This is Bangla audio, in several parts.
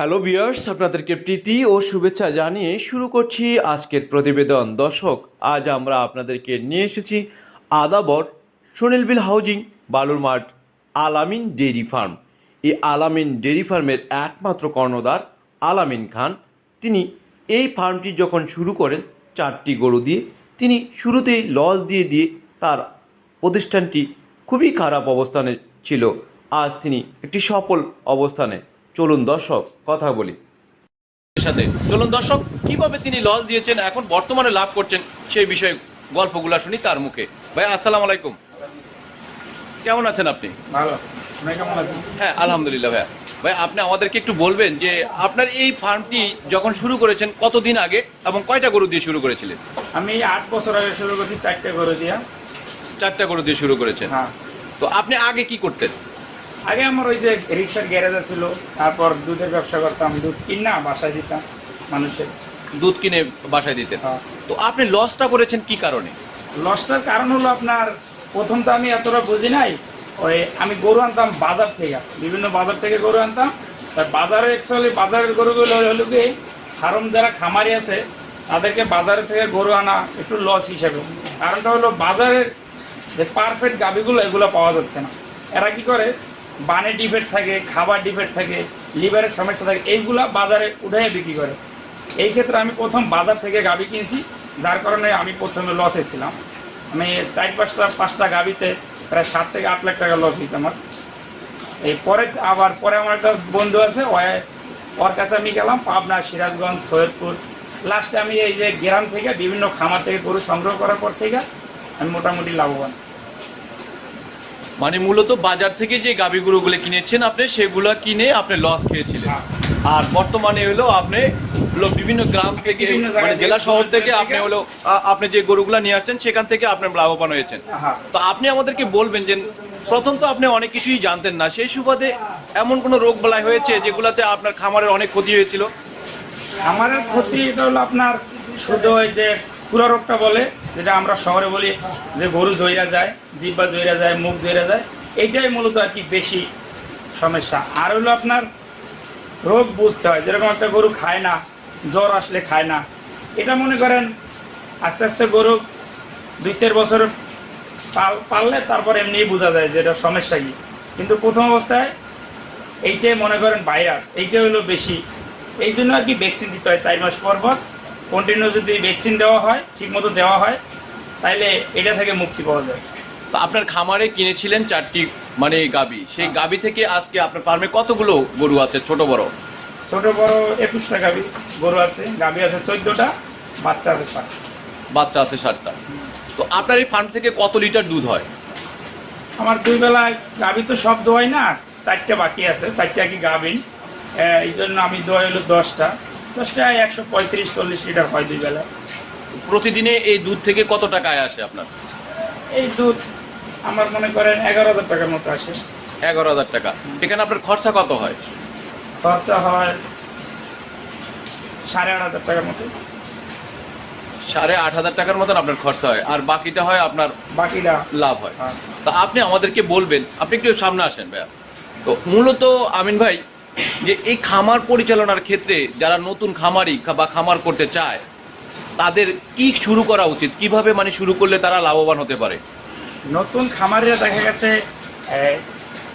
হ্যালো বিয়ার্স আপনাদেরকে প্রীতি ও শুভেচ্ছা জানিয়ে শুরু করছি আজকের প্রতিবেদন। দর্শক, আজ আমরা আপনাদেরকে নিয়ে এসেছি আদাবর সুনীলবিল হাউজিং বালুর মাঠ আলামিন ডেইরি ফার্ম। এই আলামিন ডেইরি ফার্মের একমাত্র কর্ণধার আলামিন খান, তিনি এই ফার্মটি যখন শুরু করেন চারটি গরু দিয়ে, তিনি শুরুতেই লস দিয়ে দিয়ে তার প্রতিষ্ঠানটি খুবই খারাপ অবস্থানে ছিল। আজ তিনি একটি সফল অবস্থানে চলুন দর্শক কথা বলি। সাথে। চলুন দর্শক কীভাবে তিনি লস দিয়েছেন এখন বর্তমানে লাভ করছেন সেই বিষয়ে গল্পগুলা শুনি তার মুখে। ভাই আসসালামু আলাইকুম। কেমন আছেন আপনি? ভালো। আপনি কেমন আছেন? হ্যাঁ আলহামদুলিল্লাহ ভাইয়া। ভাই আপনি আমাদেরকে একটু বলবেন যে আপনার এই ফার্মটি যখন শুরু করেছেন কতদিন আগে এবং কয়টা গরু দিয়ে শুরু করেছিলেন? আমি আট বছর আগে শুরু করেছি চারটে গরু দিয়া। চারটা গরু দিয়ে শুরু করেছেন। হ্যাঁ। তো আপনি আগে কি করতেন? আগে আমার ওই যে রিক্সার গ্যারেজ ছিল তারপর দুধের ব্যবসা করতাম দুধ কিনা বাসায় দিতাম মানুষের। দুধ কিনে বাসায় দিতেন। হ্যাঁ। তো আপনি লসটা করেছেন কি কারণে? লসটার কারণ হলো আপনার প্রথম তো আমি এতটা বুঝি নাই ওই আমি গরু আনতাম বাজার থেকে বিভিন্ন বাজার থেকে গরু আনতাম। বাজারে অ্যাকচুয়ালি বাজারের গরুগুলো হলো কি ফার্ম যারা খামারি আছে তাদেরকে বাজারে থেকে গরু আনা একটু লস হিসাবে। কারণটা হলো বাজারের যে পারফেক্ট গাভিগুলো এগুলো পাওয়া যাচ্ছে না। এরা কি করে বানে ডিফেক্ট থাকে, খাবার ডিফেক্ট থাকে, লিভারের সমস্যা থাকে, এইগুলা বাজারে উঠে বিক্রি করে। এই ক্ষেত্রে আমি প্রথম বাজার থেকে গাবি কিনছি, যার কারণে আমি প্রথমে লসে ছিলাম। আমি চার পাঁচটা পাঁচটা গাভিতে প্রায় সাত থেকে আট লাখ টাকা লস হয়েছে আমার। এই পরে আবার পরে আমার একটা বন্ধু আছে ওর কাছে আমি গেলাম, পাবনা, সিরাজগঞ্জ, সৈয়দপুর। লাস্টে আমি এই যে গ্রাম থেকে বিভিন্ন খামার থেকে গরু সংগ্রহ করার পর থেকে আমি মোটামুটি লাভবান। মানে মূলত বাজার থেকে যে গাভী গরুগুলো কিনেছেন আপনি সেগুলো কিনে আপনি লস খেয়েছিলেন। হ্যাঁ। আর বর্তমানে হলো আপনি হলো বিভিন্ন গ্রাম থেকে মানে জেলা শহর থেকে আপনি হলো আপনি যে গরুগুলা নিয়ে আসছেন সেখান থেকে আপনি লাভবান হয়েছেন। হ্যাঁ তো আপনি আমাদেরকে বলবেন যে প্রথম তো আপনি অনেক কিছুই জানতেন না সেই সুবাদে এমন কোনো রোগ বালাই হয়েছে যেগুলাতে আপনার খামারের অনেক ক্ষতি হয়েছিল? আমার ক্ষতি এটা হলো আপনার শুধু ওই যে পুরা রোগটা বলে, যেটা আমরা শহরে বলি যে গরু জইরা যায়, জিব্বা জইরা যায়, মুখ জইরা যায়, এইটাই মূলত আর কি বেশি সমস্যা। আর হলো আপনার রোগ বুঝতে হয়, যেরকম একটা গরু খায় না, জ্বর আসলে খায় না, এটা মনে করেন আস্তে আস্তে গরু দুই চার বছর পাল, পাললে তারপর এমনিই বোঝা যায় যে এটা সমস্যা কি। কিন্তু প্রথম অবস্থায় এইটাই মনে করেন ভাইরাস এইটাই হলো বেশি। এই জন্য আর কি ভ্যাকসিন দিতে হয় চার মাস পর পর। কন্টিনিউ যদি ভ্যাকসিন দেওয়া হয় ঠিকমতো দেওয়া হয় তাহলে এটা থেকে মুক্তি পাওয়া যায়। তো আপনার খামারে কিনেছিলেন চারটি মানে গাবি। সেই হ্যাঁ। গাবি থেকে আজকে আপনার ফার্মে কতগুলো গরু আছে ছোট বড়? ছোট বড় একুশটা গাভি গরু আছে গাভি আছে চোদ্দটা বাচ্চা আছে ষাট বাচ্চা আছে ষাটটা। তো আপনার এই ফার্ম থেকে কত লিটার দুধ হয়? আমার দুই বেলায় গাভি তো সব দোয়াই না চারটে বাকি আছে চারটে কি আহ, এই জন্য আমি দোয়াই হলো দশটা। দশটা একশো পঁয়ত্রিশ চল্লিশ লিটার হয় দুই বেলায় প্রতিদিনে এই দুধ থেকে কত টাকা আয় আসে আপনার? এই দুধ আমার মনে করেন এগারো হাজার টাকার মতো আসে। এগারো হাজার টাকা। এখানে আপনার খরচা কত হয়? খরচা হয় সাড়ে আট হাজার টাকার মতো। সাড়ে আট হাজার টাকার মতন আপনার খরচা হয়। আর বাকিটা হয় আপনার বাকিটা। লাভ হয়। হ্যাঁ। তা আপনি আমাদেরকে বলবেন আপনি একটু সামনে আসেন ভাইয়া। তো মূলত আমিন ভাই যে এই খামার পরিচালনার ক্ষেত্রে যারা নতুন খামারি বা খামার করতে চায়, তাদের কি শুরু করা উচিত? কীভাবে মানে শুরু করলে তারা লাভবান হতে পারে? নতুন খামারিরা দেখা গেছে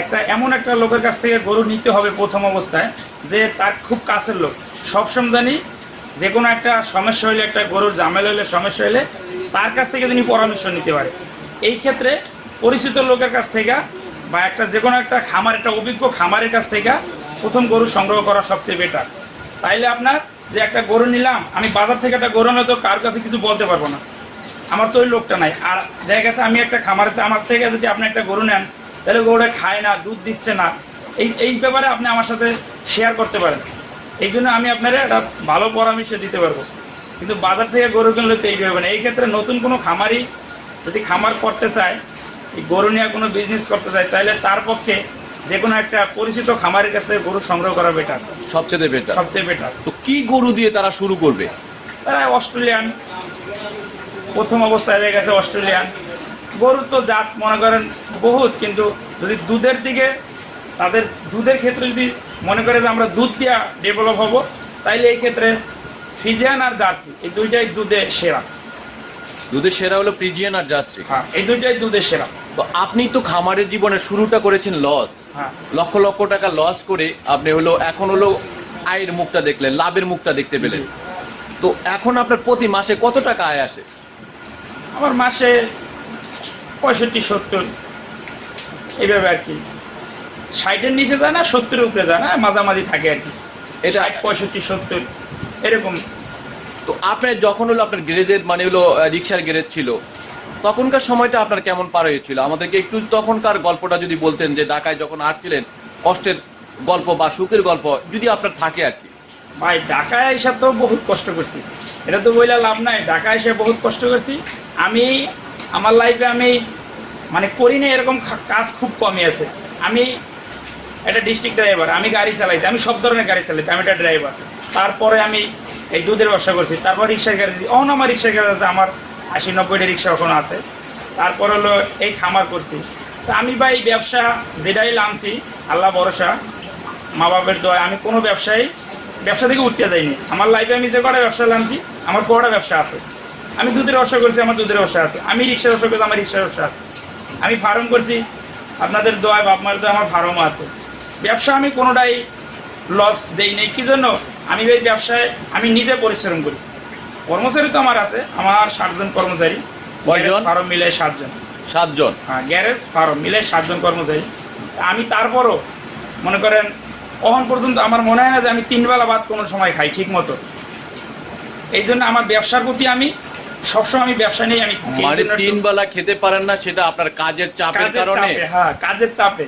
একটা এমন একটা লোকের কাছ থেকে গরু নিতে হবে প্রথম অবস্থায়, যে তার খুব কাছের লোক। সবসময় জানি যে কোনো একটা সমস্যা হলে একটা গরুর জামেলা হলে সমস্যা হলে তার কাছ থেকে তিনি পরামর্শ নিতে পারে। এই ক্ষেত্রে পরিচিত লোকের কাছ থেকে বা একটা যে কোনো একটা খামার, একটা অভিজ্ঞ খামারের কাছ থেকে প্রথম গরু সংগ্রহ করা সবচেয়ে বেটার তাইলে আপনার যে একটা গরু নিলাম, আমি বাজার থেকে একটা গরু হয়তো কার কাছে কিছু বলতে পারব না। আমার তো ওই লোকটা নাই। আর দেখা গেছে আমি একটা খামারেতে, আমার থেকে যদি আপনি একটা গরু নেন, তাহলে গরুটা খায় না, দুধ দিচ্ছে না। এই এই ব্যাপারে আপনি আমার সাথে শেয়ার করতে পারেন। এই জন্য আমি আপনার একটা ভালো পরামর্শ দিতে পারব। কিন্তু বাজার থেকে গরু কিনলে তো এই এইভাবে না। এই ক্ষেত্রে নতুন কোনো খামারই যদি খামার করতে চায় গরু নিয়ে কোনো বিজনেস করতে চায়, তাহলে তার পক্ষে যে কোনো একটা পরিচিত খামারের কাছ থেকে গরু সংগ্রহ করা বেটার সবচেয়ে বেটার সবচেয়ে বেটার তো কি গরু দিয়ে তারা শুরু করবে? তারা অস্ট্রেলিয়ান। প্রথম অবস্থায় হয়ে গেছে অস্ট্রেলিয়ান। গরুর তো জাত মনে করেন বহুত কিন্তু যদি দুধের দিকে তাদের দুধের ক্ষেত্রে যদি মনে করে যে আমরা দুধ দিয়া ডেভেলপ হব তাইলে এই ক্ষেত্রে ফিজিয়ান আর জার্সি এই দুইটাই দুধে সেরা। দুধের সেরা হলো প্রিজিয়ান আর জার্সি। হ্যাঁ এই দুইটাই দুধে সেরা। তো আপনি তো খামারের জীবনে শুরুটা করেছেন লস হ্যাঁ। লক্ষ লক্ষ টাকা লস করে আপনি হলো এখন হলো আয়ের মুখটা দেখলেন লাভের মুখটা দেখতে পেলেন। তো এখন আপনার প্রতি মাসে কত টাকা আয় আসে? আমার মাসে পঁয়ষট্টি সত্তর। এইভাবে আর কি। ষাটের নিচে যায় না সত্তরের উপরে যায় না মাঝামাঝি থাকে আর কি। এটা ষাট পঁয়ষট্টি সত্তর এরকম। তো আপনার যখন হলো আপনার গ্যারেজের মানে হলো রিক্সার গ্যারেজ ছিল তখনকার সময়টা আপনার কেমন পার হয়েছিল? আমাদেরকে একটু তখনকার গল্পটা যদি বলতেন যে ঢাকায় যখন আসছিলেন, কষ্টের গল্প বা সুখের গল্প যদি আপনার থাকে আর কি। ভাই, ঢাকায় এসে তো বহুত কষ্ট করছি। এটা তো বইলে লাভ নাই। ঢাকায় এসে বহুত কষ্ট করছি। আমি, আমার লাইফে আমি মানে করি না এরকম কাজ খুব কমই আছে। আমি একটা ডিস্ট্রিক্ট ড্রাইভার আমি গাড়ি চালাইছি। আমি সব ধরনের গাড়ি চালাইছি। আমি একটা ড্রাইভার তারপরে আমি এই দুধের ব্যবসা করছি। তারপর রিক্সার গাড়ি অন আমার রিক্সার গাড়ি আছে, আমার আশি, নব্বইটা রিক্সা এখন আছে। তারপর হলো এই খামার করছি। তো আমি বা এই ব্যবসা যেটাই লানছি, আল্লাহ ভরসা মা বাবার দোয়া আমি কোনো ব্যবসায়ী, ব্যবসা থেকে উঠতে যাইনি আমার লাইফে আমি যে কটা ব্যবসা লানছি, আমার কটা ব্যবসা আছে। আমি দুধের ব্যবসা করছি, আমার দুধের ব্যবসা আছে। আমি রিক্সা ব্যবসা করছি, আমার রিক্সা ব্যবসা আছে। আমি ফার্ম করছি, আপনাদের বাপ মার দোয়া আমার ফার্মও আছে। ব্যবসা আমি কোনোটাই লস দেই নেই কি জন্য? আমি এই ব্যবসায়, আমি নিজে পরিশ্রম করি। কর্মচারী তো আমার আছে আমার ষাটজন কর্মচারী কয়জন? ফার্ম মিলে সাতজন। সাতজন? হ্যাঁ গ্যারেজ ফার্ম মিলে সাতজন কর্মচারী। আমি তারপরও মনে করেন কখন পর্যন্ত আমার মনে হয় না যে আমি তিন বেলা বাদ কোনো সময় খাই ঠিক মতো এই জন্য আমার ব্যবসার প্রতি আমি সবসময় আমি ব্যবসা নিয়ে আমি। মানে তিন বেলা খেতে পারেন না সেটা আপনার কাজের চাপের কারণে? হ্যাঁ কাজের চাপে।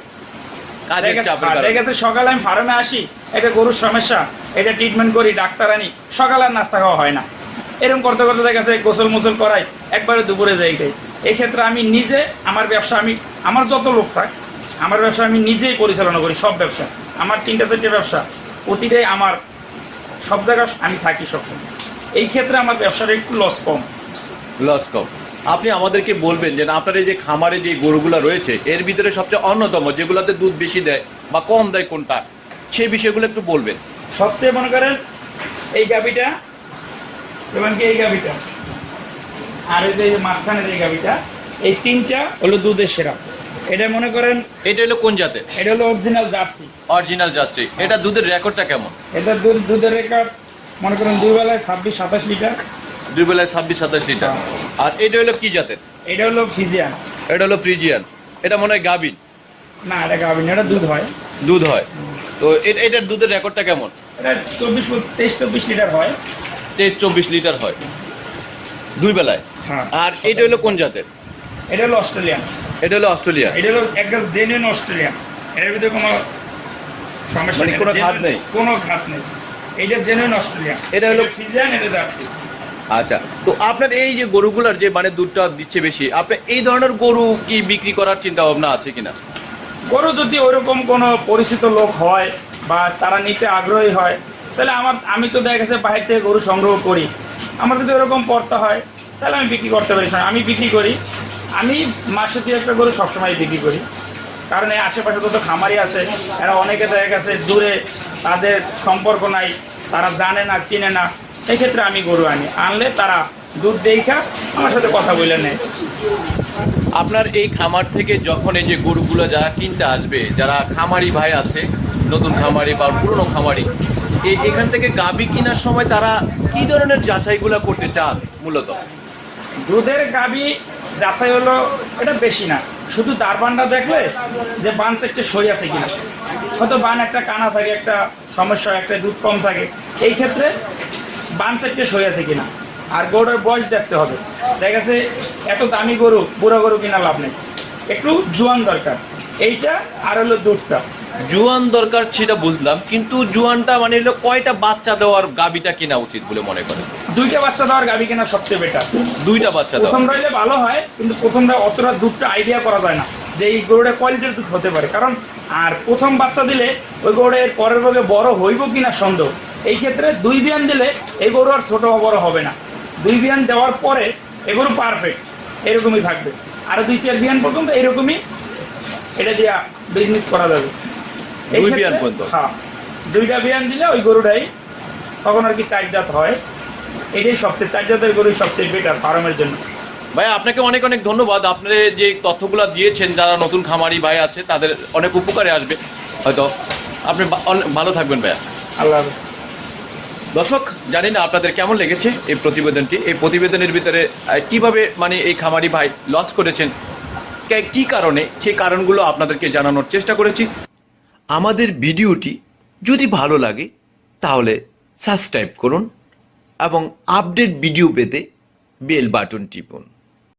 কাজের চাপের কারণে। দেখা সকালে আমি ফার্মে আসি এটা গরুর সমস্যা এটা ট্রিটমেন্ট করি ডাক্তার আনি সকালে আর নাস্তা খাওয়া হয় না। এরকম করতে করতে দেখা গেছে গোসল মোসল করাই একবারে দুপুরে যাই খাই। এক্ষেত্রে আমি নিজে আমার ব্যবসা আমি আমার যত লোক থাক আমার ব্যবসা আমি নিজেই পরিচালনা করি সব ব্যবসা। আমার তিনটা চারটে ব্যবসা প্রতিটাই আমার সব জায়গায় আমি থাকি সবসময়। এই ক্ষেত্রে আমার ব্যবসাটা একটু লস কম। লস কম। আপনি আমাদেরকে বলবেন যে আপনার এই যে খামারে যে গরুগুলো রয়েছে এর ভিতরে সবচেয়ে অন্যতম যেগুলোতে দুধ বেশি দেয় বা কম দেয় কোনটা সেই বিষয়গুলো একটু বলবেন। সবচেয়ে মনে করেন এই গাবিটা এবং কি এই গাবিটা আর এই যে মাঝখানের এই গাবিটা এই তিনটা হলো দুধের সেরা। এটা মনে করেন এটা হলো কোন জাতের? এটা হলো অরিজিনাল জার্সি। অরিজিনাল জাস্টি এটা দুধের রেকর্ডটা কেমন? এটা দুধ দুধের রেকর্ড মনে করেন দুই বেলায় ছাব্বিশ সাতাশ লিটার। দুই বেলায় ছাব্বিশ সাতাশ লিটার। আর এটা হলো কি জাতের? এটা হলো ফিজিয়ান। এটা হলো ফ্রিজিয়ান। এটা মনে হয় গাভিন। না এটা গাবিন এটা দুধ হয়। দুধ হয়। তো এটার দুধের রেকর্ডটা কেমন? এটা চব্বিশ তেইশ চব্বিশ লিটার হয়। তেইশ চব্বিশ লিটার হয়। দুই বেলায়। হ্যাঁ। আর এটা হলো কোন জাতের? এটা হলো অস্ট্রেলিয়ান। এটা হলো অস্ট্রেলিয়া এটা হলো একদম জেনুইন অস্ট্রেলিয়ান। এর ভিতরে কোনো সমস্যা মানে নেই। কোনো ঘাত নেই? কোনো ঘাত নেই। এইটা জেনুইন অস্ট্রেলিয়ান। এটা হলো- ফিজিয়ান এটা জার্সি। আচ্ছা। তো আপনার এই যে গরুগুলার যে মানে দুধটা দিচ্ছে বেশি আপনার এই ধরনের গরু কি বিক্রি করার চিন্তা ভাবনা আছে কিনা? গরু যদি ওইরকম কোনো পরিচিত লোক হয় বা তারা নিতে আগ্রহী হয় তাহলে আমার, আমি তো দেখা গেছে বাইরে থেকে গরু সংগ্রহ করি। আমার যদি ওরকম পড়তে হয়, তাহলে আমি বিক্রি করতে পারি। আমি বিক্রি করি। আমি মাসে দিয়ে একটা গরু সবসময় বিক্রি করি। কারণ এই আশেপাশে তো খামারি আছে, এরা অনেকে দেখা গেছে দূরে তাদের সম্পর্ক নাই, তারা জানে না, চিনে না। এই ক্ষেত্রে আমি গরু আনি। আনলে তারা দুধ দেখা আমার সাথে কথা বলে নেয়। আপনার এই খামার থেকে যখন এই যে গরুগুলো যারা কিনতে আসবে, যারা খামারি ভাই আছে, নতুন খামারি বা পুরনো খামারি এখান থেকে গাবি কেনার সময় তারা কি ধরনের যাচাইগুলো করতে চান মূলত? দুধের গাবি যাচাই হলো এটা বেশি না। শুধু দারবানটা দেখলে যে বান চারটে সই আছে কিনা। হয়তো বান একটা কানা থাকে, একটা সমস্যা একটা দুধ কম থাকে। এই ক্ষেত্রে বান চারটে সই আছে কিনা। আর গরুর বয়স দেখতে হবে। দেখা গেছে এত দামি গরু, বুড়ো গরু কিনা লাভ নেই। একটু জোয়ান দরকার। এইটা আর হলো দুধটা। জুয়ান দরকার সেটা বুঝলাম কিন্তু জুয়ানটা মানে হলো কয়টা বাচ্চা দেওয়ার গাবিটা কেনা উচিত বলে মনে করেন? দুইটা বাচ্চা দেওয়ার গাবি কেনা সবচেয়ে বেটার দুইটা বাচ্চা দেওয়া প্রথম রইলে ভালো হয় কিন্তু প্রথমটা অতটা দুধটা আইডিয়া করা যায় না যে এই গরুটা কোয়ালিটির দুধ হতে পারে। কারণ আর প্রথম বাচ্চা দিলে ওই গরুটা পরের ভাগে বড় হইব কিনা সন্দেহ। এই ক্ষেত্রে দুই বিয়ান দিলে এই গরু আর ছোট বা বড় হবে না। দুই বিয়ান দেওয়ার পরে এই গরু পারফেক্ট এরকমই থাকবে। আর দুই চার বিয়ান পর্যন্ত এরকমই এটা দিয়া বিজনেস করা যাবে। দুই বিয়ান পর্যন্ত? হ্যাঁ দুইটা বিয়ান দিলে ওই গরুটাই তখন আর কি চার দাঁত হয়। এটাই সবচেয়ে চার দাঁতের গরুই সবচেয়ে বেটার ফার্মের জন্য। ভাই আপনাকে অনেক অনেক ধন্যবাদ। আপনার যে তথ্যগুলো দিয়েছেন যারা নতুন খামারি ভাই আছে তাদের অনেক উপকারে আসবে। হয়তো আপনি ভালো থাকবেন ভাইয়া। আল্লাহ দর্শক জানি না আপনাদের কেমন লেগেছে এই প্রতিবেদনটি। এই প্রতিবেদনের ভিতরে কীভাবে মানে এই খামারি ভাই লস করেছেন কি কারণে সেই কারণগুলো আপনাদেরকে জানানোর চেষ্টা করেছি। আমাদের ভিডিওটি যদি ভালো লাগে, তাহলে সাবস্ক্রাইব করুন এবং আপডেট ভিডিও পেতে বেল বাটন টিপুন।